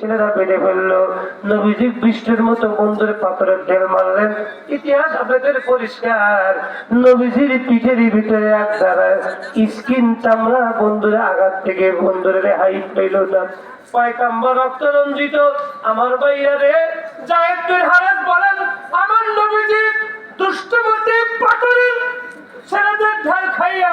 ছেলেরা বেড়ে ফেলল। নবীজি বৃষ্টির মতো বন্ধুরে পাথরের ঢেল মারলেন। ইতিহাস আপনাদের পরিষ্কার। নবীজির পিঠের ভিতরে এক দ্বারা স্কিন চামড়া, বন্ধুরা আঘাত থেকে বন্ধুরে রেহাই পেল না পয়কাম্বর রক্ত রঞ্জিত। আমার ভাইয়া রে জাহেদুল হারাত বলেন, আমার নবীজি দুষ্টমতি পাথরের ছেলেদের ঢাল খাইয়া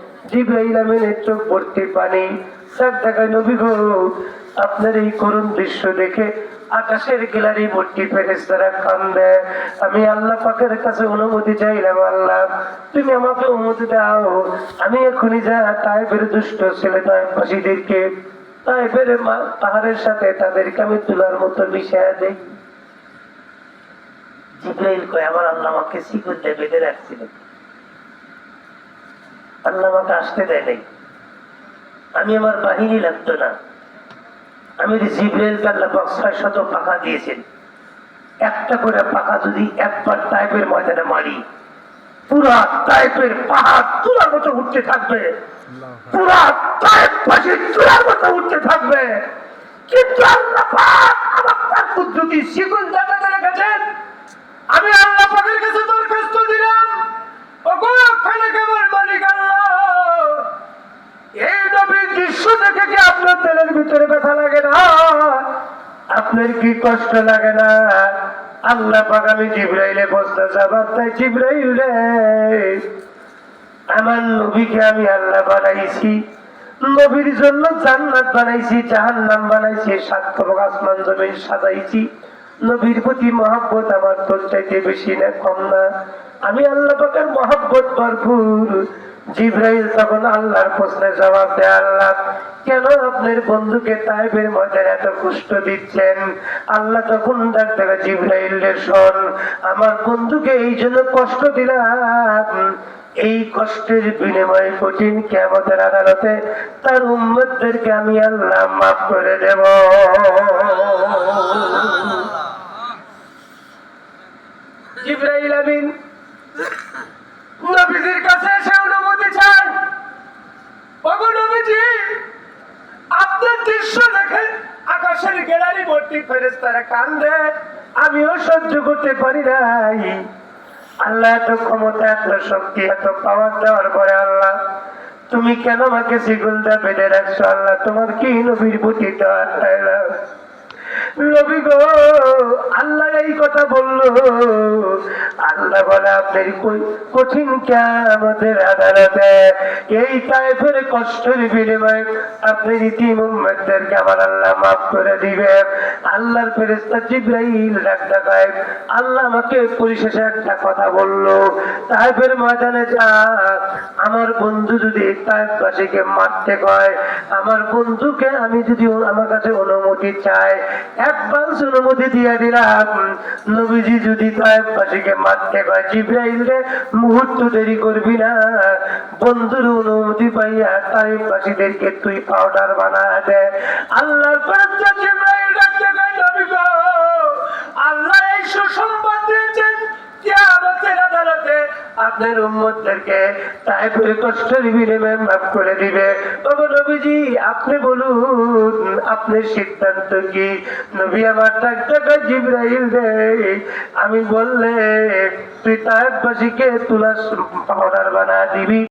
চোখ পানি দেখায় নবী আপনার এই করুণ দৃশ্য দেখে আকাশের গ্যালারি ভর্তি ফেরেস্তারা কান্দে। আমি আল্লাহ কাছে অনুমতি চাইলাম, আল্লাহ। তুমি আমাকে অনুমতি দাও। আমি এখনই যা তাইফের দুষ্ট ছেলে তাইফাসীদেরকে তাইফের মা- পাহাড়ের সাথে তাদেরকে আমি তুলার মতো মিশিয়ে দেই। জিব্রাইল কয়, আমার আল্লাহ আমাকে সিকুলতে বেঁধে রাখছিলেন। আল্লাহ আমাকে আসতে দেয় নাই। আমি আমার বাহিনী লাগতো না। আমি আল্লাহ ছয় শত পাখা দিয়েছেন। একটা করে পাখা যদি একবার টাইপের ময়দানে মারি পুরা টাইপের পাহাড় তুলার মতো উঠতে থাকবে। পুরা টাইপ পাশে তুলার মতো উঠতে থাকবে। কিন্তু আল্লাহ আমার তার পদ্ধতি শিকুল দেখাতে রেখেছেন আমি আল্লাহ পাকের কাছে দরখাস্ত দিলাম ওগো খালেক আমার মালিক আল্লাহ এই নবীর দৃশ্য দেখে কি আপনার ভিতরে ব্যথা লাগে না? আপনার কি কষ্ট লাগে না? আল্লাহ পাক আমি জিব্রাইলে বসতে যাবার তাই জিব্রাইলে। আমার নবীকে আমি আল্লাহ বানাইছি। নবীর জন্য জান্নাত বানাইছি, জাহান্নাম বানাইছি সাতক আসমান জমিন সাজাইছি। নবীর প্রতি মহাব্বত আমার তোর চাইতে বেশি না, কম না। আমি আল্লাহ পাকের মহাব্বত ভরপুর। জিব্রাইল তখন আল্লাহর প্রশ্নে জবাব দেয়, আল্লাহ, কেন আপনার বন্ধুকে তাইবের মধ্যে এত কষ্ট দিচ্ছেন? আল্লাহ তখন ডাক থেকে জিব্রাইল শোন, আমার বন্ধুকে এই জন্য কষ্ট দিলাম। এই কষ্টের বিনিময়ে কঠিন কেমতের আদালতে তার উম্মতদেরকে আমি আল্লাহ মাফ করে দেব জিব্রাইল আমিন নবীজির কাছে এসে অনুমতি চান ওগো নবীজি আপনার দৃশ্য দেখে আকাশের ভর্তি ফেরেস্তারা কান্দে? আমিও সহ্য করতে পারি নাই। আল্লাহ এত ক্ষমতা, এত শক্তি, এত পাওয়ার দেওয়ার পরে আল্লাহ, তুমি কেন আমাকে সিগুলটা বেঁধে রাখছো? আল্লাহ, তোমার কি নবীর প্রতি দেওয়ার আল্লাহ এই কথা বলল। আল্লাহ বলে, আপনার কঠিন আমাদের আদালতে এই টাইপের কষ্টের বিনিময়ে আপনি রীতি মুম্মদদেরকে আমার আল্লাহ মাফ করে দিবে আল্লাহর ফেরেস্তা জিব্রাইল ডাক ডাকায় আল্লাহ আমাকে পরিশেষে একটা কথা বলল। তাইফের ময়দানে যা, আমার বন্ধু যদি তাইফবাসীকে মারতে কয়, আমার বন্ধুকে আমি যদি আমার কাছে অনুমতি চাই অ্যাডভান্স অনুমতি দিয়ে দিলাম। নবীজি যদি তাইফবাসীকে মারতে কয়, জিব্রাইল রে, মুহূর্ত দেরি করবি না। বন্ধুর অনুমতি পাইয়া তাইফবাসীদেরকে তুই পাউডার বানা দে। আল্লাহর আপনার উম্মতদেরকে করে কষ্টের বিনিময়ে মাফ করে দিবে। তবে নবীজি, আপনি বলুন, আপনার সিদ্ধান্ত কি? নবী আমার টাকা জিব্রাহিল রে, আমি বললে, তুই তাহেববাসীকে তুলা পাউডার বানা দিবি।